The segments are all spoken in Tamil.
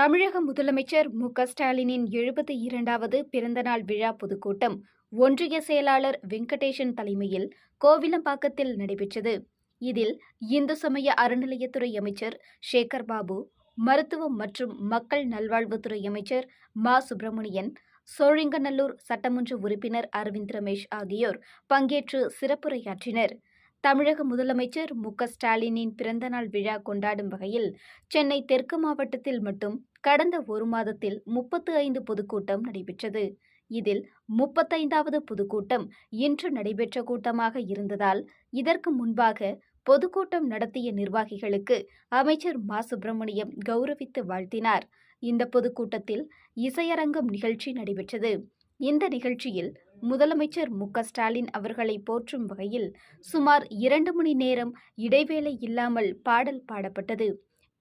தமிழக முதலமைச்சர் மு. க. ஸ்டாலினின் எழுபத்தி இரண்டாவது பிறந்தநாள் விழா பொதுக்கூட்டம் ஒன்றிய செயலாளர் வெங்கடேஷன் தலைமையில் கோவிலம்பாக்கத்தில் நடைபெற்றது. இதில் இந்து சமய அறநிலையத்துறை அமைச்சர் சேகர் பாபு மருத்துவம் மற்றும் மக்கள் நல்வாழ்வுத்துறை அமைச்சர் மா. சுப்பிரமணியன் சோழிங்கநல்லூர் சட்டமன்ற உறுப்பினர் அரவிந்த் ரமேஷ் ஆகியோர் பங்கேற்று சிறப்புரையாற்றினர். தமிழக முதலமைச்சர் மு. க. ஸ்டாலினின் பிறந்தநாள் விழா கொண்டாடும் வகையில் சென்னை தெற்கு மாவட்டத்தில் மட்டும் கடந்த ஒரு மாதத்தில் முப்பத்து ஐந்து பொதுக்கூட்டம் நடைபெற்றது. இதில் முப்பத்தைந்தாவது பொதுக்கூட்டம் இன்று நடைபெற்ற கூட்டமாக இருந்ததால் இதற்கு முன்பாக பொதுக்கூட்டம் நடத்திய நிர்வாகிகளுக்கு அமைச்சர் மா. சுப்பிரமணியம் கௌரவித்து வாழ்த்தினார். இந்த பொதுக்கூட்டத்தில் இசையரங்கம் நிகழ்ச்சி நடைபெற்றது. இந்த நிகழ்ச்சியில் முதலமைச்சர் மு ஸ்டாலின் அவர்களை போற்றும் வகையில் சுமார் இரண்டு மணி நேரம் இடைவேளை இல்லாமல் பாடல் பாடப்பட்டது.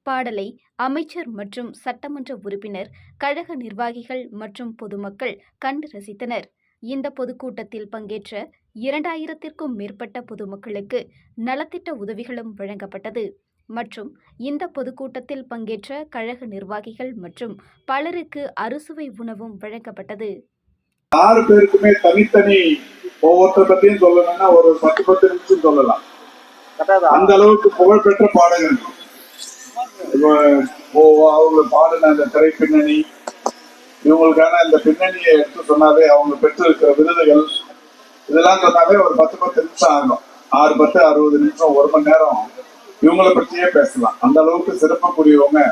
பாடலை அமைச்சர் மற்றும் சட்டமன்ற உறுப்பினர் கழக நிர்வாகிகள் மற்றும் பொதுமக்கள் கண்டு ரசித்தனர். இந்த பொதுக்கூட்டத்தில் பங்கேற்ற இரண்டாயிரத்திற்கும் மேற்பட்ட பொதுமக்களுக்கு நலத்திட்ட உதவிகளும் வழங்கப்பட்டது. மற்றும் இந்த பொதுக்கூட்டத்தில் பங்கேற்ற கழக நிர்வாகிகள் மற்றும் பலருக்கு அறுசுவை உணவும் வழங்கப்பட்டது. ஆறு பேருக்குமே தனித்தனி ஒவ்வொருத்தர் பத்தியும் சொல்லணும்னா ஒரு பத்து பத்து நிமிஷம் சொல்லலாம். அந்த அளவுக்கு புகழ்பெற்ற பாடகர்கள் இப்போ அவங்க பாடின அந்த திரை பின்னணி இவங்களுக்கான இந்த பின்னணியை எடுத்து சொன்னாலே அவங்க பெற்றிருக்கிற விருதுகள் இதெல்லாம் சொன்னாலே ஒரு பத்து பத்து நிமிஷம் ஆகும். ஆறு பத்து அறுபது நிமிஷம் ஒரு மணி நேரம் இவங்களை பற்றியே பேசலாம். அந்த அளவுக்கு சிறப்புக்குரியவங்க.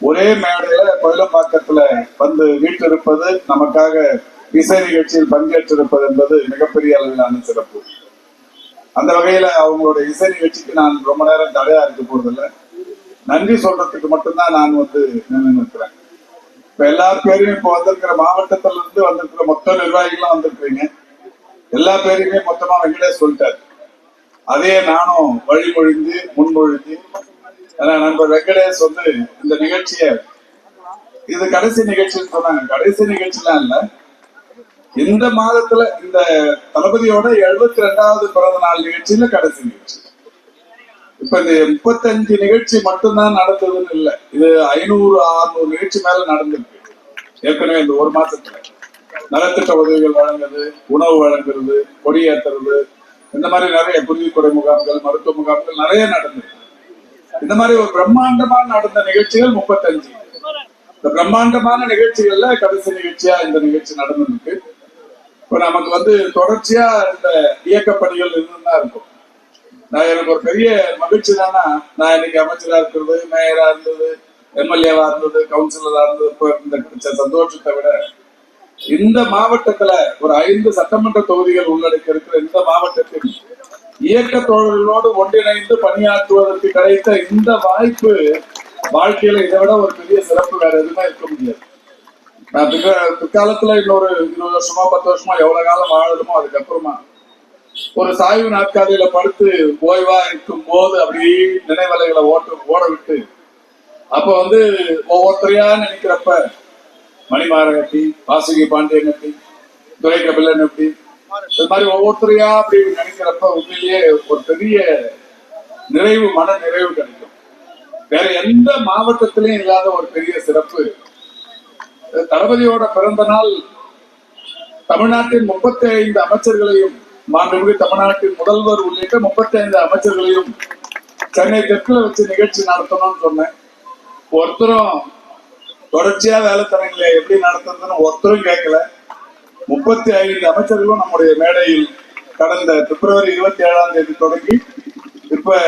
ஒரே மேடையில கோயிலம்பாக்கத்துல வந்து வீட்டிருப்பது நமக்காக இசை நிகழ்ச்சியில் பங்கேற்றிருப்பது என்பது மிகப்பெரிய அளவிலான சிறப்பு. அந்த வகையில அவங்களோட இசை நிகழ்ச்சிக்கு நான் ரொம்ப நேரம் தடையா இருக்க போறதில்ல. நன்றி சொல்றதுக்கு மட்டும்தான் நான் வந்து நின்று நிற்கிறேன். இப்ப எல்லா பேரும் இப்ப வந்திருக்கிற மாவட்டத்துல இருந்து வந்திருக்கிற மொத்த நிர்வாகிகளும் வந்திருக்கிறீங்க. எல்லா பேருமே மொத்தமா வெங்கடேஷ் சொல்லிட்டாரு. அதே நானும் வழிமொழிந்து முன்மொழிந்து ஆனா நண்பர் வெங்கடேஷ் வந்து இந்த நிகழ்ச்சிய இது கடைசி நிகழ்ச்சின்னு சொன்னாங்க. கடைசி நிகழ்ச்சிலாம் இல்லை. இந்த மாதத்துல இந்த தளபதியோட எழுபத்தி ரெண்டாவது பிறந்த நாள் நிகழ்ச்சியில கடைசி நிகழ்ச்சி. இப்ப இந்த முப்பத்தஞ்சு நிகழ்ச்சி மட்டும்தான் நடந்ததுன்னு இல்ல. இது ஐநூறு அறுநூறு நிகழ்ச்சி மேல நடந்திருக்கு. ஏற்கனவே இந்த ஒரு மாசத்துல. நலத்திட்ட உதவிகள் வழங்குறது உணவு வழங்குறது கொடியேற்றுறது இந்த மாதிரி நிறைய குருவிக்குறை முகாம்கள் மருத்துவ முகாம்கள் நிறைய நடந்திருக்கு. இந்த மாதிரி ஒரு பிரம்மாண்டமா நடந்த நிகழ்ச்சிகள் முப்பத்தஞ்சு. இந்த பிரம்மாண்டமான நிகழ்ச்சிகள்ல கடைசி நிகழ்ச்சியா இந்த நிகழ்ச்சி நடந்திருக்கு. இப்ப நமக்கு வந்து தொடர்ச்சியா இந்த இயக்க பணிகள் இருந்துதான் இருக்கும். நான் எனக்கு ஒரு பெரிய மகிழ்ச்சி தானா? நான் இன்னைக்கு அமைச்சரா இருக்கிறது மேயரா இருந்தது எம்எல்ஏவா இருந்தது கவுன்சிலரா இருந்தது இந்த கிடைச்ச சந்தோஷத்தை விட இந்த மாவட்டத்துல ஒரு ஐந்து சட்டமன்ற தொகுதிகள் உள்ளடக்கி இருக்கிற இந்த மாவட்டத்தில் இயக்க தோழர்களோடு ஒன்றிணைந்து பணியாற்றுவதற்கு கிடைத்த இந்த வாய்ப்பு வாழ்க்கையில இதை விட ஒரு பெரிய சிறப்பு வேற எதுவுமே இருக்க முடியாது. பிற்க- பிற்காலத்துல இன்னொரு இருபது வருஷமா பத்து வருஷமா எவ்வளவு காலம் வாழணுமோ அதுக்கப்புறமா ஒரு சாய்வு நாற்காலியில படுத்து ஓய்வா இருக்கும் போது அப்படியே நினைவலைகளை ஓட்டு ஓட விட்டு அப்ப வந்து ஒவ்வொருத்தரையா நினைக்கிறப்ப மணிமாரகட்டி வாசுகி பாண்டியன் எப்படி துரை கபிலன் எப்படி இது மாதிரி ஒவ்வொருத்தரையா அப்படி நினைக்கிறப்ப உண்மையிலேயே ஒரு பெரிய நிறைவு மன நிறைவு கிடைக்கும். வேற எந்த மாவட்டத்திலையும் இல்லாத ஒரு பெரிய சிறப்பு தளபதியோட பிறந்த நாள் தமிழ்நாட்டின் முப்பத்தி ஐந்து அமைச்சர்களையும் மாண்புமிகு தமிழ்நாட்டின் முதல்வர் உள்ளிட்ட முப்பத்தி ஐந்து அமைச்சர்களையும் சென்னை தெற்குல வச்சு நிகழ்ச்சி நடத்தணும்னு சொன்னேன். ஒருத்தரும் தொடர்ச்சியா வேலை தரங்களை எப்படி நடத்துறதுன்னு ஒருத்தரும் கேட்கல. முப்பத்தி ஐந்து அமைச்சர்களும் நம்முடைய மேடையில் கடந்த பிப்ரவரி இருபத்தி ஏழாம் தேதி தொடங்கி இப்ப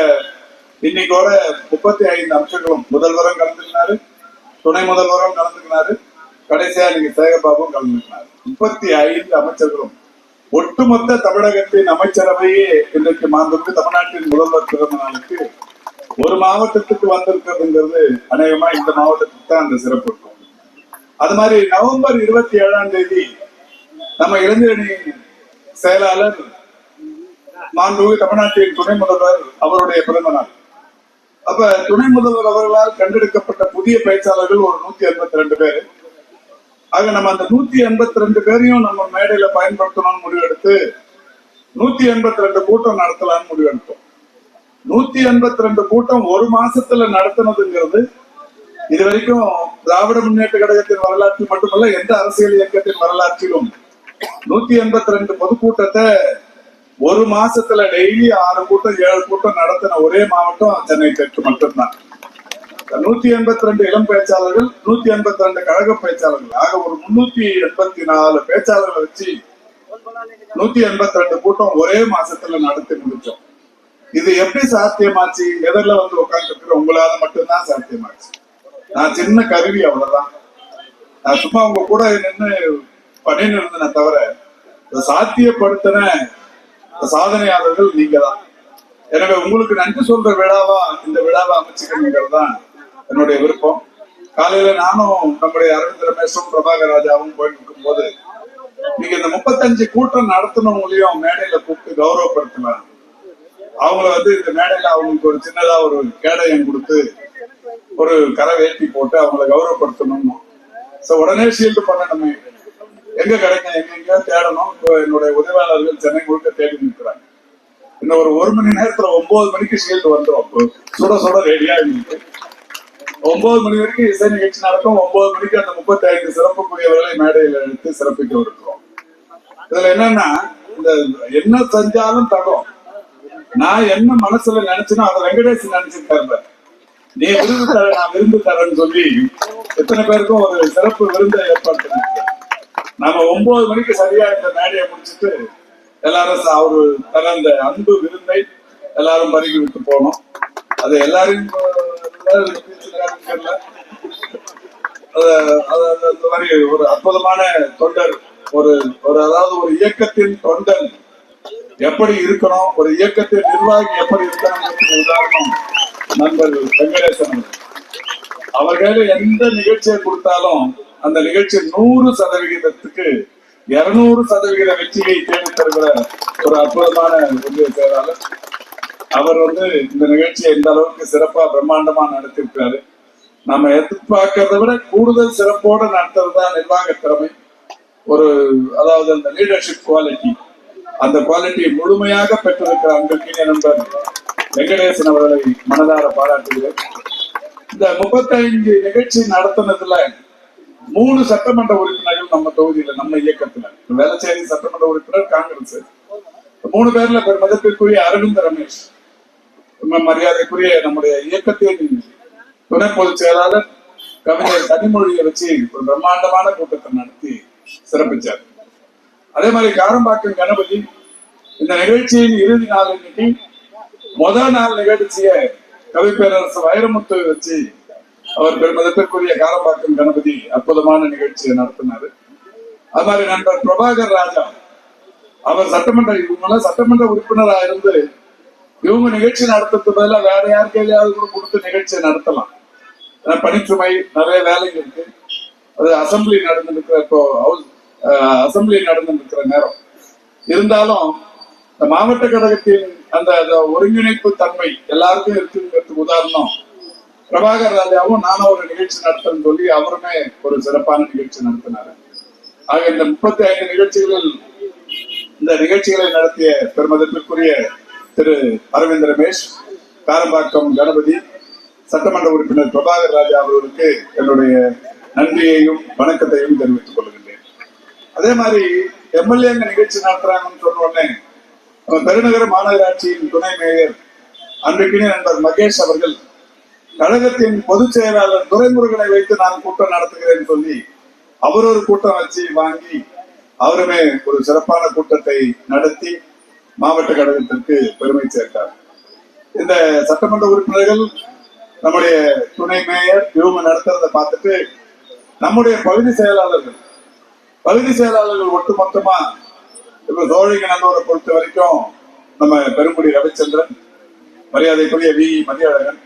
இன்னைக்கோட முப்பத்தி ஐந்து அமைச்சர்களும் முதல்வரும் கலந்துக்கினாரு துணை முதல்வரும் கலந்துக்கினாரு. கடைசியா நீங்க சேகபாபும் கலந்துக்கினாரு முப்பத்தி ஐந்து அமைச்சர்களும் ஒட்டுமொத்த தமிழகத்தின் அமைச்சரவையே இன்றைக்கு மாண்புமிகு தமிழ்நாட்டின் முதல்வர் பிறந்த நாளுக்கு ஒரு மாவட்டத்துக்கு வந்திருக்கிறதுங்கிறது அநேகமா இந்த மாவட்டத்துக்கு தான் அந்த சிறப்பு. இருக்கும் அது மாதிரி நவம்பர் இருபத்தி ஏழாம் தேதி நம்ம இளைஞரணி செயலாளர் மாண்புமிகு தமிழ்நாட்டின் துணை முதல்வர் அவருடைய பிறந்த நாள் அப்ப துணை முதல்வர் அவர்களால் கண்டெடுக்கப்பட்ட புதிய பேச்சாளர்கள் ஒரு நூத்தி எண்பத்தி ரெண்டு பேரு. ஆக நம்ம அந்த நூத்தி எண்பத்தி ரெண்டு பேரையும் நம்ம மேடையில பயன்படுத்தணும்னு முடிவெடுத்து நூத்தி எண்பத்தி ரெண்டு கூட்டம் நடத்தலாம்னு முடிவெடுத்தோம். நூத்தி எண்பத்தி ரெண்டு கூட்டம் ஒரு மாசத்துல நடத்தினதுங்கிறது இது வரைக்கும் திராவிட முன்னேற்ற கழகத்தின் வரலாற்றில் மட்டுமல்ல எந்த அரசியல் இயக்கத்தின் வரலாற்றிலும். நூத்தி எண்பத்தி ரெண்டு பொதுக்கூட்டத்தை ஒரு மாசத்துல டெய்லி ஆறு கூட்டம் ஏழு கூட்டம் நடத்தின ஒரே மாவட்டம் சென்னை தெற்கு மட்டும்தான். நூத்தி எண்பத்தி ரெண்டு இளம் பேச்சாளர்கள் நூத்தி எண்பத்தி ரெண்டு கழக பேச்சாளர்கள். ஆக ஒரு முன்னூத்தி எண்பத்தி நாலு பேச்சாளர்களை வச்சு நூத்தி எண்பத்தி ரெண்டு கூட்டம் ஒரே மாசத்துல நடத்தி முடிச்சோம் இது எப்படி சாத்தியமாச்சு? எதிரில் வந்து உட்காந்துருக்கிற உங்களால மட்டும்தான் சாத்தியமாச்சு. நான் சின்ன கருவி அவ்வளவுதான். நான் சும்மா உங்க கூட நின்று பண்ணின்னு இருந்தேனே தவிர சாத்தியப்படுத்தின சாதனையாளர்கள் நீங்க தான் எனவே உங்களுக்கு நன்றி சொல்ற விழாவா இந்த விழாவை அமைச்சுக்கணுங்கிறது தான் என்னுடைய விருப்பம். காலையில நானும் நம்முடைய அரவிந்த் ரமேஷும் பிரபாகர் ராஜாவும் போயிட்டு இருக்கும்போது நீங்க இந்த முப்பத்தஞ்சு கூட்டம் நடத்தினவங்களையும் மேடையில கூப்பிட்டு கௌரவப்படுத்தலாம் அவங்கள வந்து இந்த மேடையில அவங்களுக்கு ஒரு சின்னதா ஒரு கேடயம் கொடுத்து ஒரு கரை வேட்டி போட்டு அவங்கள கௌரவப்படுத்தணும் சோ உடனே ஷீல்டு பண்ணணுமே. எங்க கிடைக்கும்? எங்க எங்கேயோ தேடணும். இப்போ என்னுடைய உதவியாளர்கள் சென்னை முழுக்க தேடி நிற்கிறாங்க. இன்னும் ஒரு ஒரு மணி நேரத்துல ஒன்பது மணிக்கு ஷீல்டு வந்துடும் சுட சுட ரெடியா இருக்கு ஒன்பது மணி வரைக்கும் இசை நிகழ்ச்சி நடக்கும். ஒன்பது மணிக்கு அந்த முப்பத்தி ஐந்து சிறப்புக்குரியவர்களை மேடையில் எடுத்து சிறப்பிக்க இருக்கிறோம் இதுல என்னன்னா இந்த என்ன செஞ்சாலும் தகும். நான் என்ன மனசுல நினைச்சேனோ அதை வெங்கடேசன் நினைச்சிருக்காரு நீ விருது தர நான் விருந்து தரேன்னு சொல்லி எத்தனை பேருக்கும் ஒரு சிறப்பு விருந்தை ஏற்பாடு பண்ணிருக்கேன் நாம ஒன்பது மணிக்கு சரியா இந்த மேடையை முடிச்சிட்டு எல்லாரும் அவரு தர அந்த அன்பு விருந்தை எல்லாரும் பருகி விட்டு போனோம் அது எல்லாரையும் அந்த மாதிரி ஒரு அற்புதமான தொண்டர் ஒரு ஒரு அதாவது ஒரு இயக்கத்தின் தொண்டன் எப்படி இருக்கணும் ஒரு இயக்கத்தின் நிர்வாகி எப்படி இருக்கணும் உதாரணம் நண்பர் வெங்கடேசன் அவர்கள். அவர் எந்த நிகழ்ச்சியை கொடுத்தாலும் அந்த நிகழ்ச்சி நூறு சதவிகிதத்துக்கு இருநூறு சதவிகித வெற்றியை தேடி தருகிற ஒரு அற்புதமான ஒன்றிய செயலாளர் அவர் வந்து இந்த நிகழ்ச்சியை இந்த அளவுக்கு சிறப்பா பிரம்மாண்டமா நடத்திருக்காரு நம்ம எதிர்பார்க்கறதை விட கூடுதல் சிறப்போட நடத்துறதுதான் நிர்வாக திறமை. ஒரு அதாவது அந்த லீடர்ஷிப் குவாலிட்டி அந்த குவாலிட்டியை முழுமையாக பெற்றிருக்கிற அன்பிற்கினிய நண்பர் வெங்கடேசன் அவர்களை மனதார பாராட்டுகிறேன். இந்த முப்பத்தைந்து நிகழ்ச்சி நடத்தினதுல மூணு சட்டமன்ற உறுப்பினர்கள் நம்ம தொகுதியில நம்ம இயக்கத்துல. வேளச்சேரி சட்டமன்ற உறுப்பினர் காங்கிரஸ். மூணு பேர்ல பெரும் மதிப்பிற்குரிய அரவிந்த் ரமேஷ். மரியாதைக்குரிய நம்முடைய இயக்கத்தின் துணை பொதுச் செயலாளர் கவிஞர் கனிமொழியை வச்சு ஒரு பிரம்மாண்டமான கூட்டத்தை நடத்தி சிறப்பிச்சார். அதே மாதிரி காரம்பாக்கம் கணபதி இந்த நிகழ்ச்சியின் இறுதி நாள் இன்னைக்கு முதல் நாள் நிகழ்ச்சிய கவிப்பேரரசு வைரமுத்து வச்சு அவர் பெருமதத்திற்குரிய காரம்பாக்கம் கணபதி அற்புதமான நிகழ்ச்சியை நடத்தினாரு. அது மாதிரி நண்பர் பிரபாகர் ராஜா அவர் சட்டமன்ற இவங்கெல்லாம் சட்டமன்ற உறுப்பினராக இருந்து இவங்க நிகழ்ச்சி நடத்துறது பதிலா வேற யார் கையிலாவது கூட கொடுத்து நிகழ்ச்சியை நடத்தலாம். ஏன்னா பணிச்சுமை நிறைய வேலைகள் இருக்கு. அது அசம்பிளி நடந்துருக்கிற இப்போ ஹவுஸ் அசம்பிளி நடந்துருக்கிற நேரம். இருந்தாலும் இந்த மாவட்ட கழகத்தின் அந்த ஒருங்கிணைப்பு தன்மை எல்லாருக்கும் இருக்குங்கிறதுக்கு உதாரணம். பிரபாகர் ராஜாவும் நானும் ஒரு நிகழ்ச்சி நடத்துறேன்னு சொல்லி அவருமே ஒரு சிறப்பான நிகழ்ச்சி நடத்தினாரு. ஆக இந்த முப்பத்தி ஐந்து நிகழ்ச்சிகளில் இந்த நிகழ்ச்சிகளை நடத்திய பெருமதிப்பிற்குரிய திரு அரவிந்த் ரமேஷ் காரம்பாக்கம் கணபதி சட்டமன்ற உறுப்பினர் பிரபாகர் ராஜா அவர்களுக்கு என்னுடைய நன்றியையும் வணக்கத்தையும் தெரிவித்துக் கொள்கின்றேன். அதே மாதிரி எம்எல்ஏங்க நிகழ்ச்சி நடத்துறாங்கன்னு சொன்ன உடனே நம்ம பெருநகர மாநகராட்சியின் துணை மேயர் அன்றைக்கினே நண்பர் மகேஷ் அவர்கள் கழகத்தின் பொதுச் செயலாளர் துறைமுருகனை வைத்து நான் கூட்டம் நடத்துகிறேன் சொல்லி அவர் ஒரு கூட்டம் வச்சு வாங்கி அவருமே ஒரு சிறப்பான கூட்டத்தை நடத்தி மாவட்ட கழகத்திற்கு பெருமை சேர்த்தார். இந்த சட்டமன்ற உறுப்பினர்கள் நம்முடைய துணை மேயர் இவங்க நடத்துறத பார்த்துட்டு நம்முடைய பகுதி செயலாளர்கள் பகுதி செயலாளர்கள் ஒட்டுமொத்தமா இப்ப சோழிங்க நல்லூரை பொறுத்த வரைக்கும் நம்ம பெருங்குடி ரவிச்சந்திரன் மரியாதைக்குரிய வி. மதியழகன்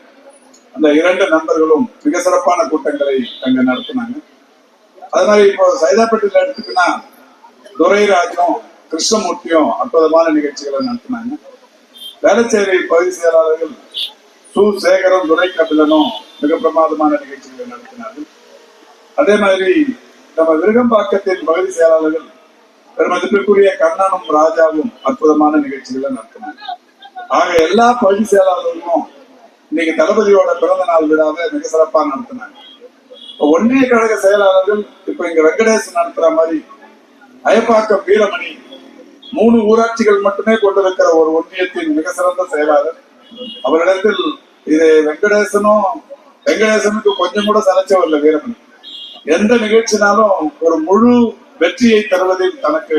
அந்த இரண்டு நண்பர்களும் மிக சிறப்பான கூட்டங்களை அங்க நடத்தினாங்க. அது மாதிரி இப்போ சைதாப்பேட்டையில் எடுத்துக்கினா துரைராஜும் கிருஷ்ணமூர்த்தியும் அற்புதமான நிகழ்ச்சிகளை நடத்தினாங்க. வேளச்சேரி பகுதி செயலாளர்கள் சு. சேகரம் துரை கபிலனும் மிக பிரமாதமான நிகழ்ச்சிகளை நடத்தினார்கள். அதே மாதிரி நம்ம விருகம்பாக்கத்தின் பகுதி செயலாளர்கள் பெருமதிப்பிற்குரிய கண்ணனும் ராஜாவும் அற்புதமான நிகழ்ச்சிகளை நடத்தினாங்க. ஆக எல்லா பகுதி செயலாளர்களும் இன்னைக்கு தளபதியோட பிறந்த நாள் விழாவை மிக சிறப்பாக நடத்தினாங்க. ஒன்றிய கழக செயலாளர்கள் இப்ப இங்க வெங்கடேசன் நடத்துற மாதிரி அயப்பாக்கம் வீரமணி மூணு ஊராட்சிகள் மட்டுமே கொண்டிருக்கிற ஒரு ஒன்றியத்தின் மிக சிறந்த செயலாளர். அவரிடத்தில் இது வெங்கடேசனும் வெங்கடேசனுக்கு கொஞ்சம் கூட சலைச்சவரில்லை வீரமணி. எந்த நிகழ்ச்சினாலும் ஒரு முழு வெற்றியை தருவதில் தனக்கு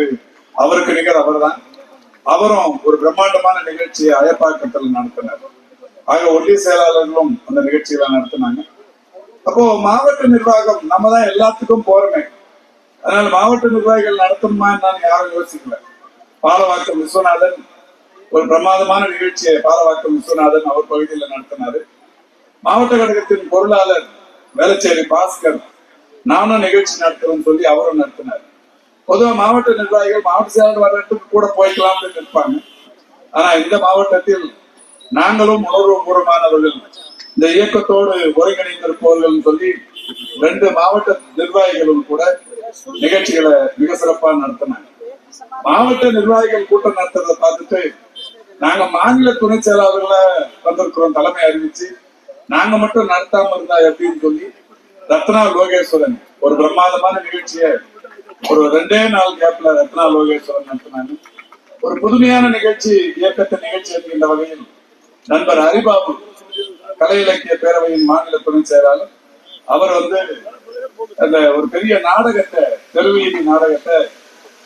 அவருக்கு நிகர் அவர்தான். அவரும் ஒரு பிரம்மாண்டமான நிகழ்ச்சியை அயப்பாக்கத்தில் நடத்தினார். ஆக ஒன்றிய செயலாளர்களும் அந்த நிகழ்ச்சிகளை நடத்தினாங்க. அப்போ மாவட்ட நிர்வாகம் நம்ம தான் எல்லாத்துக்கும் போறோமே. அதனால மாவட்ட நிர்வாகிகள் நடத்தணுமா நான் யாரும் யோசிக்கல. பாலவாக்கம் விஸ்வநாதன் ஒரு பிரமாதமான நிகழ்ச்சியை பாலவாக்கம் விஸ்வநாதன் அவர் பகுதியில் நடத்தினாரு. மாவட்ட கழகத்தின் பொருளாளர் வேலச்சேரி பாஸ்கர் நானும் நிகழ்ச்சி நடத்துறேன்னு சொல்லி அவரும் நடத்தினார். பொதுவா மாவட்ட நிர்வாகிகள் மாவட்ட செயலாளர் வர்றதுக்கு கூட போய்க்கலாம்னு நிற்பாங்க. ஆனா இந்த மாவட்டத்தில் நாங்களும் உணர்வுபூர்வமானவர்கள் இந்த இயக்கத்தோடு ஒருங்கிணைந்திருப்பவர்கள் சொல்லி ரெண்டு மாவட்ட நிர்வாகிகளும் கூட நிகழ்ச்சிகளை மிக சிறப்பா நடத்தினாங்க. மாவட்ட நிர்வாகிகள் கூட்டம் நடத்துறத பார்த்துட்டு நாங்க மாநில துணை செயலாளர்களை வந்திருக்கிறோம் தலைமை அறிவிச்சு. நாங்க மட்டும் நடத்தாம இருந்தா எப்படின்னு சொல்லி ரத்னா லோகேஸ்வரன் ஒரு பிரம்மாதமான நிகழ்ச்சியை ஒரு ரெண்டே நாள் கேப்ல ரத்னா லோகேஸ்வரன் நடத்தினாங்க. ஒரு புதுமையான நிகழ்ச்சி இயக்கத்தின் நிகழ்ச்சி என்கின்ற வகையில் நண்பர் ஹரிபாபு கலை இலக்கிய பேரவையின் மாநில துணை செயலாளர். அவர் வந்து அந்த ஒரு பெரிய நாடகத்தை தெருவீதி நாடகத்தை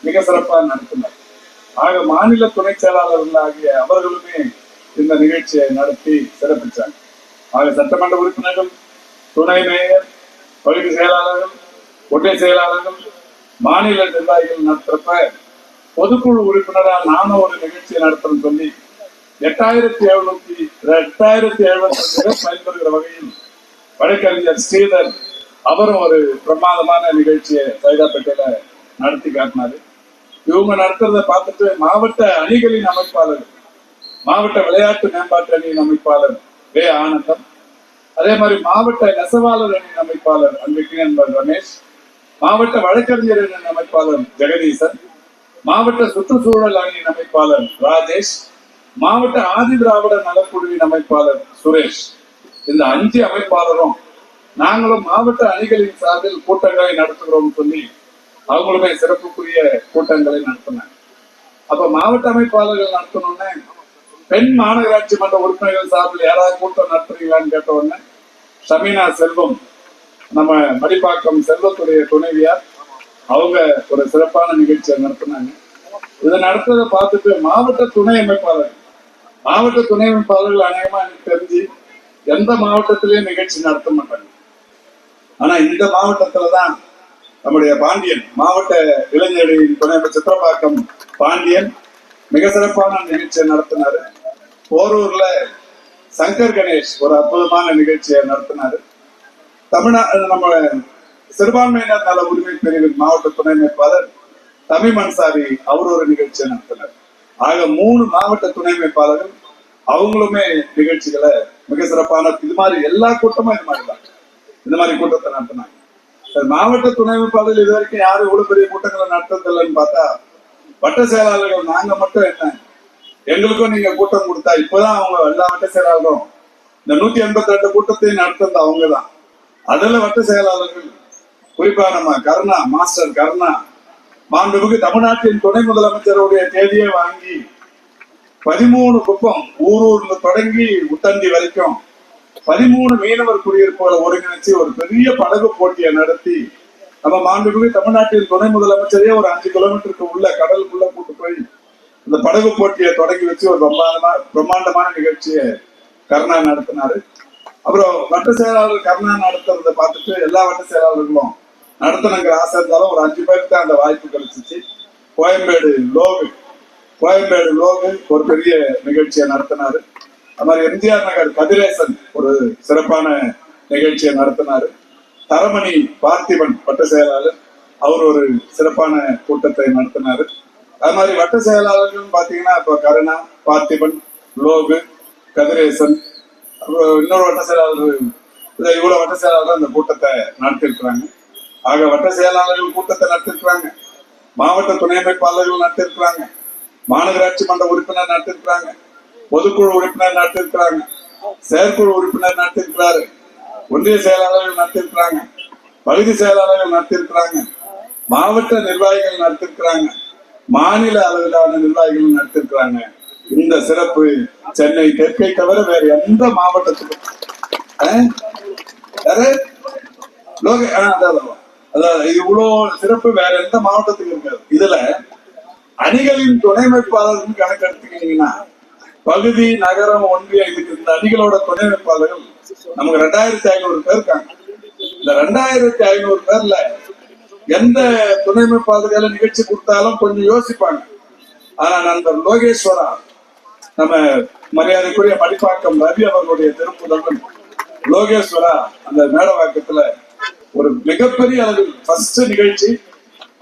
மிக சிறப்பாக நடத்தினார். ஆக மாநில துணை செயலாளர்கள் ஆகிய அவர்களுமே இந்த நிகழ்ச்சியை நடத்தி சிறப்பிச்சாங்க. ஆக சட்டமன்ற உறுப்பினர்கள் துணை மேயர் பகுதி செயலாளர்கள் ஒற்றை செயலாளர்கள் மாநில நிர்வாகிகள் நடத்துறப்ப பொதுக்குழு உறுப்பினரா நானும் ஒரு நிகழ்ச்சியை நடத்தணும் சொல்லி எட்டாயிரத்தி எழுநூத்தி எட்டாயிரத்தி எழுநூத்தி பேர் வகையில் வழக்கறிஞர் ஸ்ரீதர் அவரும் ஒரு பிரமாதமான நிகழ்ச்சியை சைதாப்பேட்டையில நடத்தி காட்டினாரு. இவங்க நடத்துறத பார்த்துட்டு மாவட்ட அணிகளின் அமைப்பாளர் மாவட்ட விளையாட்டு மேம்பாட்டு அணியின் அமைப்பாளர் வே. ஆனந்தம் அதே மாதிரி மாவட்ட நெசவாளர் அணியின் அமைப்பாளர் அன்றைக்கு நண்பர் ரமேஷ் மாவட்ட வழக்கறிஞர் அணியின் அமைப்பாளர் ஜெகதீசன் மாவட்ட சுற்றுச்சூழல் அணியின் அமைப்பாளர் ராஜேஷ் மாவட்ட ஆதி திராவிட நலக்குழுவின் அமைப்பாளர் சுரேஷ். இந்த அஞ்சு அமைப்பாளரும் நாங்களும் மாவட்ட அணிகளின் சார்பில் கூட்டங்களை நடத்துகிறோம் சொல்லி அவங்களுமே சிறப்புக்குரிய கூட்டங்களை நடத்தினாங்க. அப்ப மாவட்ட அமைப்பாளர்கள் நடத்தணும்னே பெண் மாநகராட்சி மன்ற உறுப்பினர்கள் சார்பில் யாராவது கூட்டம் நடத்துறீங்களான்னு கேட்ட உடனே ஷமீனா செல்வம் நம்ம மடிப்பாக்கம் செல்வத்துடைய துணைவியார் அவங்க ஒரு சிறப்பான நிகழ்ச்சியை நடத்தினாங்க. இதை நடத்துறதை பார்த்துட்டு மாவட்ட துணை அமைப்பாளர் மாவட்ட துணை அமைப்பாளர்கள் அநேகமா எனக்கு தெரிஞ்சு எந்த மாவட்டத்திலயும் நிகழ்ச்சி நடத்த மாட்டாங்க. ஆனா இந்த மாவட்டத்துலதான் நம்முடைய பாண்டியன் மாவட்ட இளைஞரின் துணை சித்திரப்பாக்கம் பாண்டியன் மிக சிறப்பான நிகழ்ச்சியை நடத்தினாரு. போரூர்ல சங்கர் கணேஷ் ஒரு அற்புதமான நிகழ்ச்சியை நடத்தினாரு. தமிழ்நாடு நம்ம சிறுபான்மையினர் நல உரிமை பிரிவின் மாவட்ட துணை அமைப்பாளர் தமிழ் மன்சாரி அவர் ஒரு நிகழ்ச்சியை நடத்தினார். ஆக மூணு மாவட்ட துணை அமைப்பாளர்கள் அவங்களுமே நிகழ்ச்சிகளை மிக சிறப்பான இது மாதிரி எல்லா கூட்டமும் இது மாதிரி தான். இந்த மாதிரி கூட்டத்தை நடத்தினாங்க. மாவட்ட துணை அமைப்பாளர்கள் இது வரைக்கும் யாரும் இவ்வளவு பெரிய கூட்டங்களை நடத்ததில்லைன்னு பார்த்தா வட்ட செயலாளர்கள் நாங்க மட்டும் என்ன எங்களுக்கும் நீங்க கூட்டம் கொடுத்தா இப்பதான் அவங்க எல்லா வட்ட செயலாளரும் இந்த நூத்தி எண்பத்தி ரெண்டு கூட்டத்தையும் நடத்தது அவங்க தான் அதுல வட்ட செயலாளர்கள் குறிப்பா நம்ம கருணா மாஸ்டர் கருணா மாண்புமிகு தமிழ்நாட்டின் துணை முதலமைச்சருடைய தேதியை வாங்கி பதிமூணு குப்பம் ஊரூர்ல தொடங்கி உத்தண்டி வரைக்கும் பதிமூணு மீனவர் குடியிருப்புகளை ஒருங்கிணைச்சு ஒரு பெரிய படகு போட்டியை நடத்தி நம்ம மாண்புமிகு தமிழ்நாட்டின் துணை முதலமைச்சரே ஒரு அஞ்சு கிலோமீட்டருக்கு உள்ள கடலுக்குள்ள கூட்டு போய் இந்த படகு போட்டியை தொடங்கி வச்சு ஒரு பிரம்மாண்டமா பிரம்மாண்டமான நிகழ்ச்சியை கருணா நடத்தினாரு. அப்புறம் வட்ட செயலாளர் கருணா நடத்துறத பார்த்துட்டு எல்லா வட்ட செயலாளர்களும் நடத்தணுங்கிற ஆசை இருந்தாலும் ஒரு அஞ்சு பேருக்கு தான் அந்த வாய்ப்பு கிடைச்சிச்சு. கோயம்பேடு லோகு கோயம்பேடு லோகு ஒரு பெரிய நிகழ்ச்சியை நடத்தினாரு. அது மாதிரி எம்ஜிஆர் நகர் கதிரேசன் ஒரு சிறப்பான நிகழ்ச்சியை நடத்தினாரு. தரமணி பார்த்திபன் வட்ட செயலாளர் அவர் ஒரு சிறப்பான கூட்டத்தை நடத்தினாரு. அது மாதிரி வட்ட செயலாளர்கள் பாத்தீங்கன்னா இப்ப கருணா பார்த்திபன் லோகு கதிரேசன் அப்புறம் இன்னொரு வட்ட செயலாளர் இவ்வளவு வட்ட செயலாளர் அந்த கூட்டத்தை நடத்திருக்கிறாங்க ஆக வட்ட செயலாளர்கள் கூட்டத்தை நடத்திருக்கிறாங்க மாவட்ட துணை அமைப்பாளர்கள் நடத்திருக்கிறாங்க மாநகராட்சி மன்ற உறுப்பினர் நடத்திருக்கிறாங்க பொதுக்குழு உறுப்பினர் நடத்திருக்கிறாங்க. செயற்குழு உறுப்பினர் நடத்திருக்கிறாரு. ஒன்றிய செயலாளர்கள் நடத்திருக்கிறாங்க. பகுதி செயலாளர்கள் நடத்திருக்கிறாங்க. மாவட்ட நிர்வாகிகள் நடத்திருக்கிறாங்க. மாநில அளவிலான நிர்வாகிகள் நடத்திருக்கிறாங்க. இந்த சிறப்பு சென்னை தெற்கை தவிர வேற எந்த மாவட்டத்துக்கும். அஹ்? யாரு? இது சிறப்பு வேற எந்த மாவட்டத்துக்கு இருக்காது. இதுல அணிகளின் துணை அமைப்பாளர்கள் கணக்கு எடுத்துக்கிட்டீங்கன்னா பகுதி நகரம் ஒன்றிய இதுக்கு இந்த அணிகளோட துணை அமைப்பாளர்கள் நமக்கு ரெண்டாயிரத்தி ஐநூறு பேர் இருக்காங்க. இந்த ரெண்டாயிரத்தி ஐநூறு பேர்ல எந்த துணை அமைப்பாளர்களை நிகழ்ச்சி கொடுத்தாலும் கொஞ்சம் யோசிப்பாங்க. ஆனா நண்பர் லோகேஸ்வரா நம்ம மரியாதைக்குரிய மடிப்பாக்கம் ரவி அவர்களுடைய திருப்புதல்வன் லோகேஸ்வரா அந்த மேடவாக்கத்துல ஒரு மிகப்பெரிய அளவில் ஃபர்ஸ்ட் நிகழ்ச்சி.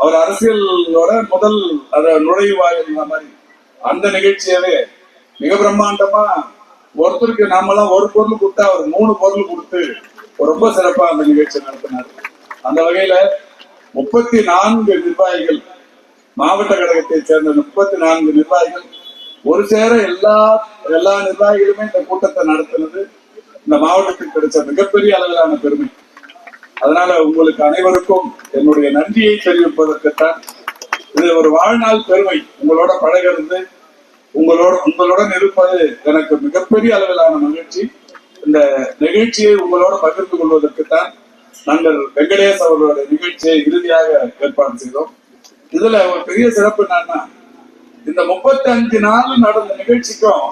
அவர் அரசியலோட முதல் அத நுழைவாயில் மாதிரி அந்த நிகழ்ச்சியவே மிக பிரம்மாண்டமா ஒருத்தருக்கு நாமெல்லாம் ஒரு பொருள் கொடுத்தா அவர் மூணு பொருள் கொடுத்து ரொம்ப சிறப்பா அந்த நிகழ்ச்சி நடத்தினார். அந்த வகையில முப்பத்தி நான்கு நிர்வாகிகள் மாவட்ட கழகத்தை சேர்ந்த முப்பத்தி நான்கு நிர்வாகிகள் ஒரு சேர எல்லா எல்லா நிர்வாகிகளுமே இந்த கூட்டத்தை நடத்தினது இந்த மாவட்டத்துக்கு கிடைச்ச மிகப்பெரிய அளவிலான பெருமை. அதனால உங்களுக்கு அனைவருக்கும் என்னுடைய நன்றியை தெரிவிப்பதற்குத்தான் இது ஒரு வாழ்நாள் பெருமை உங்களோட பழகிறது உங்களோட உங்களுடன் இருப்பது எனக்கு மிகப்பெரிய அளவிலான மகிழ்ச்சி. இந்த நிகழ்ச்சியை உங்களோட பகிர்ந்து கொள்வதற்குத்தான் நாங்கள் வெங்கடேஷ் அவர்களுடைய நிகழ்ச்சியை இறுதியாக ஏற்பாடு செய்தோம். இதுல ஒரு பெரிய சிறப்பு என்னன்னா இந்த முப்பத்தி அஞ்சு நாள் நடந்த நிகழ்ச்சிக்கும்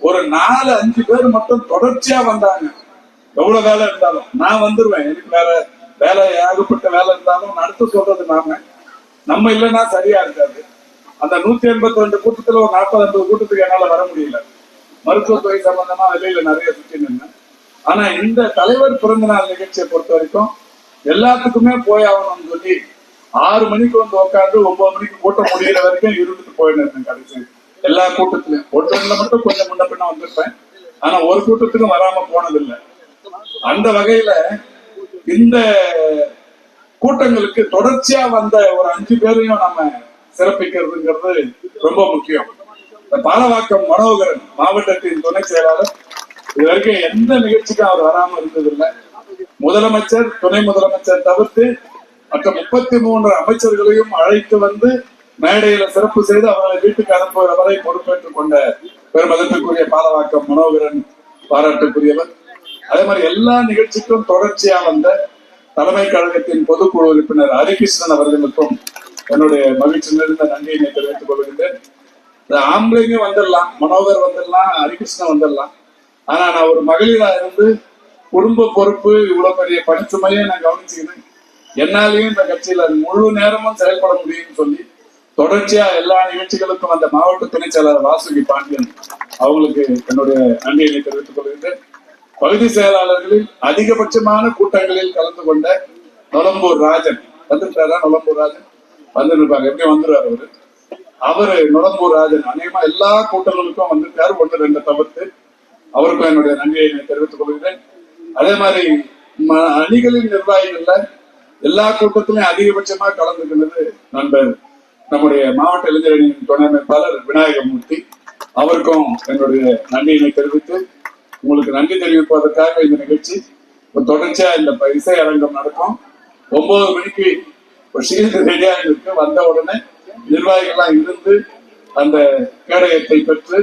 ஒரு நாலு அஞ்சு பேர் மட்டும் தொடர்ச்சியா வந்தாங்க. எவ்வளவு வேலை இருந்தாலும். நான் வந்துருவேன். எனக்கு வேற வேலை ஏகப்பட்ட வேலை இருந்தாலும் நடத்த சொல்றது நாம. நம்ம இல்லைன்னா சரியா இருக்காது. அந்த நூத்தி எண்பத்தி ரெண்டு கூட்டத்துல ஒரு நாற்பது ஐம்பது கூட்டத்துக்கு என்னால வர முடியல. மருத்துவத்துறை சம்பந்தமா வெளியில நிறைய சுற்றி நின்று ஆனா இந்த தலைவர் பிறந்த நாள் நிகழ்ச்சியை பொறுத்த வரைக்கும் எல்லாத்துக்குமே போய் ஆகணும்னு சொல்லி ஆறு மணிக்கு வந்து உட்காந்து ஒன்பது மணிக்கு கூட்டம் முடியிற வரைக்கும் இருந்துட்டு போயிட்டு கடைசி எல்லா கூட்டத்திலையும். ஒன்றுல மட்டும் கொஞ்சம் முன்ன பின்ன வந்திருப்பேன். ஆனா ஒரு கூட்டத்துக்கும் வராம போனதில்லை. அந்த வகையில இந்த கூட்டங்களுக்கு தொடர்ச்சியா வந்த ஒரு அஞ்சு பேரையும் நம்ம சிறப்பிக்கிறதுங்கிறது ரொம்ப முக்கியம். இந்த பாலவாக்கம் மனோகரன் மாவட்டத்தின் துணை செயலாளர் இது வரைக்கும் எந்த நிகழ்ச்சிக்கும் அவர் வராம இருந்ததில்லை. முதலமைச்சர் துணை முதலமைச்சர் தவிர்த்து மற்ற முப்பத்தி மூன்று அமைச்சர்களையும் அழைத்து வந்து மேடையில சிறப்பு செய்து அவர்களை வீட்டுக்கு அனுப்புகிற வரை பொறுப்பேற்றுக் கொண்ட பெருமதிப்புக்குரிய பாலவாக்கம் மனோகரன் பாராட்டுக்குரியவர். அதே மாதிரி எல்லா நிகழ்ச்சிக்கும் தொடர்ச்சியா வந்த தலைமை கழகத்தின் பொதுக்குழு உறுப்பினர் ஹரிகிருஷ்ணன் அவர்களுக்கும் என்னுடைய மகிழ்ச்சி நிறைந்த நன்றியினை தெரிவித்துக் கொள்கின்றேன். ஆம்பளைங்க வந்துடலாம் மனோகர் வந்துடலாம் ஹரிகிருஷ்ணன் வந்துடலாம். ஆனா நான் ஒரு மகளிரா இருந்து குடும்ப பொறுப்பு இவ்வளவு பெரிய பணிச்சுமையை நான் கவனிச்சுக்கிறேன். என்னாலையும் இந்த கட்சியில முழு நேரமும் செயல்பட முடியும்னு சொல்லி தொடர்ச்சியா எல்லா நிகழ்ச்சிகளுக்கும் அந்த மாவட்ட துணை செயலாளர் வாசுகி பாண்டியன் அவங்களுக்கு என்னுடைய நன்றியை தெரிவித்துக் கொள்கின்றேன். பகுதி செயலாளர்களில் அதிகபட்சமான கூட்டங்களில் கலந்து கொண்ட நொலம்பூர் ராஜன். வந்துட்டாரா நொலம்பூர் ராஜன்? வந்துருப்பாங்க எப்படி வந்துருவாரு அவரு? அவரு நுழம்பூர் ராஜன். அநேகமா எல்லா கூட்டங்களுக்கும் வந்திருக்காரு ஒன்று ரெண்டு தவிர்த்து அவருக்கும் என்னுடைய நன்றியை நான் தெரிவித்துக் கொள்கிறேன். அதே மாதிரி ம- அணிகளின் நிர்வாகிகள்ல எல்லா கூட்டத்திலும் அதிகபட்சமா கலந்துக்கிறது நண்பர் நம்முடைய மாவட்ட இளைஞரணியின் துணை அமைப்பாளர் விநாயகமூர்த்தி. அவருக்கும் என்னுடைய நன்றியினை தெரிவித்து உங்களுக்கு நன்றி தெரிவிப்பதற்காக இந்த நிகழ்ச்சி தொடர்ச்சியா இந்த இசை அரங்கம் நடக்கும். ஒன்பது மணிக்கு ஒரு ரெடியாக இருக்கு வந்த உடனே நிர்வாகிகள்லாம் இருந்து அந்த கேடயத்தை பெற்று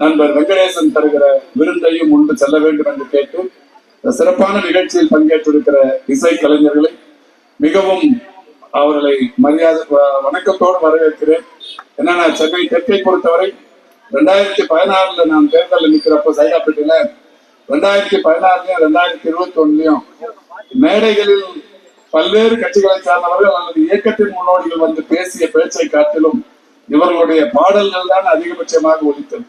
நண்பர் வெங்கடேசன் தருகிற விருந்தையும் உண்டு செல்ல வேண்டும் என்று கேட்டு இந்த சிறப்பான நிகழ்ச்சியில் பங்கேற்றிருக்கிற இசை கலைஞர்களை மிகவும் அவர்களை மரியாதை வணக்கத்தோடு வரவேற்கிறேன். என்னன்னா சென்னை தெற்கை பொறுத்தவரை ரெண்டாயிரத்தி பதினாறுல நான் தேர்தலில் நிற்கிறப்ப சைதாப்பேட்டையில ரெண்டாயிரத்தி பதினாறுலயும் ரெண்டாயிரத்தி இருபத்தி ஒண்ணுலயும் மேடைகளில் பல்வேறு கட்சிகளை சார்ந்தவர்கள் அல்லது இயக்கத்தின் முன்னோடிகள் வந்து பேசிய பேச்சை காட்டிலும் இவர்களுடைய பாடல்கள் தான் அதிகபட்சமாக ஒலித்தது.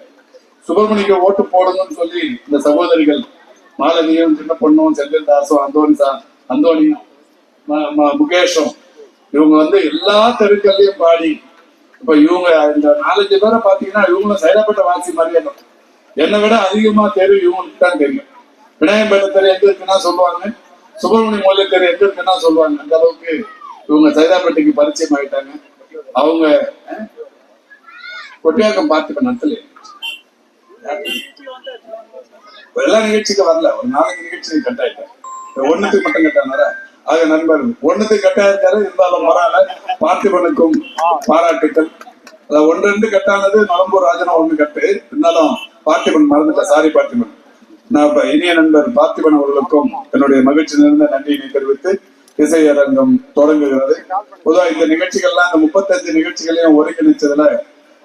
சுப்பிரமணிக்கு ஓட்டு போடணும்னு சொல்லி இந்த சகோதரிகள் மாலதியும் சின்ன பொண்ணும் செந்தில் தாசும் அந்தோனி சா அந்தோனியும் முகேஷும் இவங்க வந்து எல்லா தெருக்கள்லயும் பாடி இப்ப இவங்க இந்த நாலஞ்சு பேரை பாத்தீங்கன்னா இவங்களும் சைதாப்பேட்டை வாசி மாதிரியான என்னை விட அதிகமா தெரு இவங்களுக்கு தான் தெரியும். விநாயகம்பேட்டை தெரு எங்க இருக்குன்னா சொல்லுவாங்க சுப்பிரமணிய மூலை தெரு எங்க இருக்குன்னா சொல்லுவாங்க அந்த அளவுக்கு இவங்க சைதாப்பேட்டைக்கு பரிச்சயம் ஆயிட்டாங்க. அவங்க கொட்டியாக்கம் பார்த்துக்க நடத்தல எல்லா நிகழ்ச்சிக்கும் வரல. ஒரு நாலஞ்சு நிகழ்ச்சி கட் ஆயிட்டேன் ஒண்ணுக்கு மட்டும் கட்டானாரா ஆக நண்பர் ஒண்ணுக்கு கட்டா இருக்காரு இருந்தாலும் பரவாயில்ல. பார்த்திபனுக்கும் பாராட்டுக்கள். அதான் ஒன்று ரெண்டு கட்டானது நலம்பூர் ராஜனா ஒண்ணு கட்டு இருந்தாலும் பார்த்திபன் மறந்துட்ட. சாரி பார்த்திபன். நான் இணைய நண்பர் பார்த்திபன் அவர்களுக்கும் என்னுடைய மகிழ்ச்சி நிறைந்த நன்றியினை தெரிவித்து இசையரங்கம் தொடங்குகிறது. பொதுவா இந்த நிகழ்ச்சிகள்லாம் இந்த முப்பத்தஞ்சு நிகழ்ச்சிகளையும் ஒருங்கிணைச்சதுல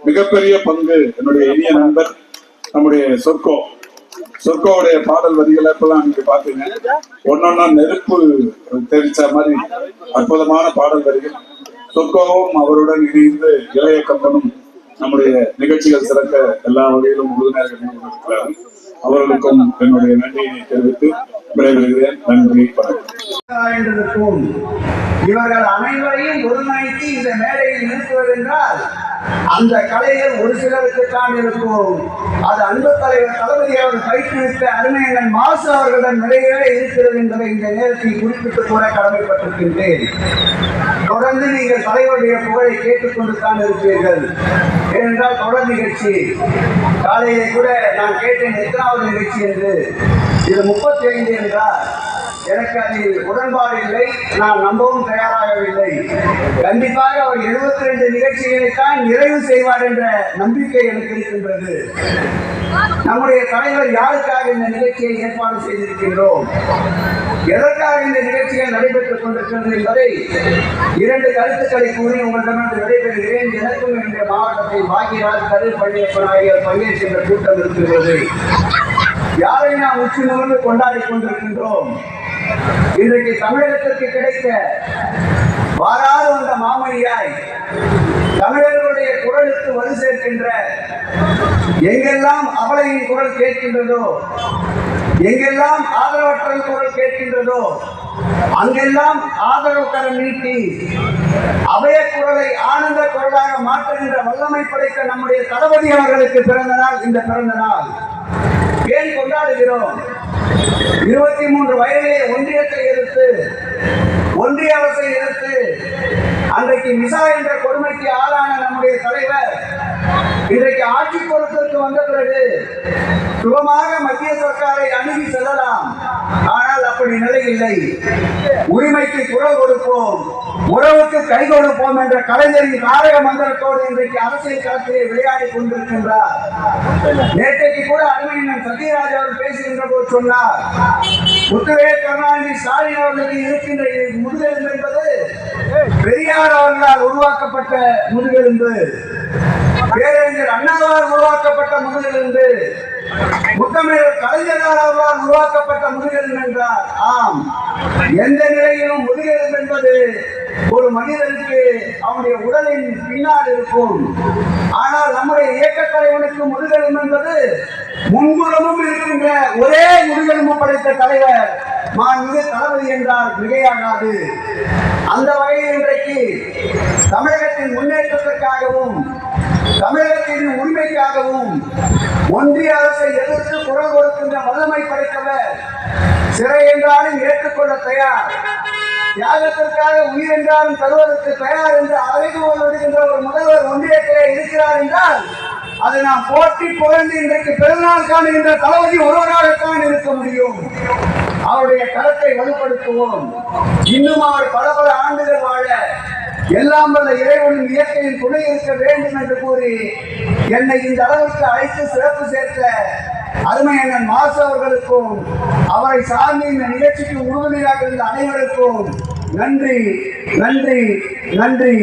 மிகப்பெரிய பங்கு என்னுடைய இனிய நண்பர் நம்முடைய சொர்க்கோ. சொர்க்கோவுடைய பாடல் வரிகளை இப்பெல்லாம் நீங்க பாத்தீங்க ஒன்னொன்னா நெருப்பு தெரிச்ச மாதிரி அற்புதமான பாடல் வரிகள். சொர்க்கோவும் அவருடன் இணைந்து இளைய கம்பனும் நம்முடைய நிகழ்ச்சிகள் சிறக்க எல்லா வகையிலும் உறுதுணையாக இருக்கிறார் அவர்களுக்கும் என்னுடைய நன்றியை தெரிவித்து விடைபெறுகிறேன். நன்றி வணக்கம். இவர்கள் அனைவரையும் ஒருங்கிணைத்து இந்த மேடையில் நிறுத்துவதென்றால் அந்த கலைகள் ஒரு சிலருக்கு தான் இருக்கும். அது அன்பு தலைவர் தளபதி அவர் பயிற்றுவித்த அருமையங்கள் மாசு அவர்களிடம் நிறையவே இருக்கிறது என்பதை இந்த நேரத்தில் குறிப்பிட்டு கூட கடமைப்பட்டிருக்கின்றேன். தொடர்ந்து நீங்கள் தலைவருடைய புகழை கேட்டுக்கொண்டு தான் இருப்பீர்கள். ஏனென்றால் தொடர் நிகழ்ச்சி. காலையிலே கூட நான் கேட்டேன் எத்தனாவது நிகழ்ச்சி என்று இது முப்பத்தி ஐந்து என்றால் எனக்கு அதில் உடன்பாடு இல்லை. நான் நம்பவும் தயாராகவில்லை. கண்டிப்பாக அவர் 72 ரெண்டு நிகழ்ச்சிகளைத்தான் நிறைவு செய்வார் என்ற நம்பிக்கை எனக்கு இருக்கின்றது. நம்முடைய தலைவர் யாருக்காக இந்த நிகழ்ச்சியை ஏற்பாடு செய்திருக்கின்றோம்? எதற்காக இந்த நிகழ்ச்சிகள் நடைபெற்றுக் கொண்டிருக்கிறது என்பதை இரண்டு கருத்துக்களை கூறி உங்களிடமிருந்து விடைபெறுகிறேன். எனக்கும் என்னுடைய மாவட்டத்தை பாக்கியராஜ் கதிர் பள்ளியப்பன் ஆகியோர் பங்கேற்கின்ற கூட்டம் இருக்கின்றது. யாரை நாம் உச்சி முகர்ந்து கொண்டாடி கொண்டிருக்கின்றோம்? இன்றைக்கு தமிழகத்திற்கு கிடைத்த வாராது வந்த மாமணியாய் தமிழர்களுடைய குரலுக்கு வலு சேர்க்கின்ற எங்கெல்லாம் அவளையின் குரல் கேட்கின்றதோ எங்கெல்லாம் ஆதரவற்றல் குரல் கேட்கின்றதோ அங்கெல்லாம் ஆதரவு கரம் நீட்டி அபய குரலை ஆனந்த குரலாக மாற்றுகின்ற வல்லமை படைத்த நம்முடைய தளபதி அவர்களுக்கு பிறந்த நாள் இந்த பிறந்த நாள். ஏன் கொண்டாடுகிறோம்? இருபத்தி மூன்று வயதிலே ஒன்றியத்தை எதிர்த்து ஒன்றிய அரசை எதிர்த்து அன்றைக்கு மிசா என்ற கொடுமைக்கு ஆளான நம்முடைய தலைவர் இன்றைக்கு ஆட்சி பொறுப்பிற்கு வந்த பிறகு சுகமாக மத்திய சர்க்காரை அணுகி செல்லலாம். ஆனால் அப்படி நிலை இல்லை. உரிமைக்கு குரல் கொடுப்போம் உறவுக்கு கை கொடுப்போம் என்ற கலைஞரின் நாடக மந்திரத்தோடு இன்றைக்கு அரசியல் களத்திலே விளையாடி கொண்டிருக்கின்றார். நேற்றைக்கு கூட அருமையினர் சத்யராஜ் அவர் பேசுகின்ற போது சொன்னார் முத்துவேல் கருணாநிதி ஸ்டாலின் அவர்களுக்கு இருக்கின்ற முதுகெலும்பு என்பது பெரியார் அவர்களால் உருவாக்கப்பட்ட முதுகெலும்பு. பேரறிஞர் அண்ணாவால் உருவாக்கப்பட்ட முதுகெலும்பு முத்தமிழர் கலைஞரால் உருவாக்கப்பட்ட முதுகெலும்பு என்றார் ஆம். எந்த நிலையிலும் முதுகெலும்பு என்பது ஒரு மனிதனுக்கு அவனுடைய உடலின் பின்னால் இருக்கும். ஆனால் நம்முடைய இயக்கத் தலைவனுக்கு முதுகெலும்பு என்பது முன்புறமும் இருக்கின்ற ஒரே முதுகெலும்பு படைத்த தலைவர் மாண்புமிகு தளபதி என்றால் மிகையாகாது. அந்த வகையில் இன்றைக்கு தமிழக முன்னேற்றத்திற்காகவும் தமிழகத்தின் உரிமைக்காகவும் ஒன்றிய அரசை எதிர்த்து குரல் கொடுக்கின்ற வல்லமை படைத்தவர்? சிறை என்றாலும் ஏற்றுக்கொள்ள தயார். தியாகத்திற்காக உயிர் என்றாலும் தருவதற்கு தயார் என்று அழைத்து விடுகின்ற ஒரு முதல்வர் ஒன்றியத்திலே இருக்கிறார் என்றால் அதை நாம் போட்டி புகழ்ந்து இன்றைக்கு பிறந்தநாள் காணுகின்ற தளபதி ஒருவராகத்தான் இருக்க முடியும். அவருடைய கருத்தை வலுப்படுத்துவோம். இன்னும் அவர் பல பல ஆண்டுகள் வாழ எல்லாம் வல்ல இறைவனின் இயற்கையின் துணை இருக்க வேண்டும் என்று கூறி என்னை இந்த அளவுக்கு அழைத்து சிறப்பு சேர்த்த அருமை அண்ணன் மாசு அவர்களுக்கும் அவரை சார்ந்து இந்த நிகழ்ச்சிக்கு உறுதுணையாக இருந்த அனைவருக்கும் நன்றி நன்றி நன்றி.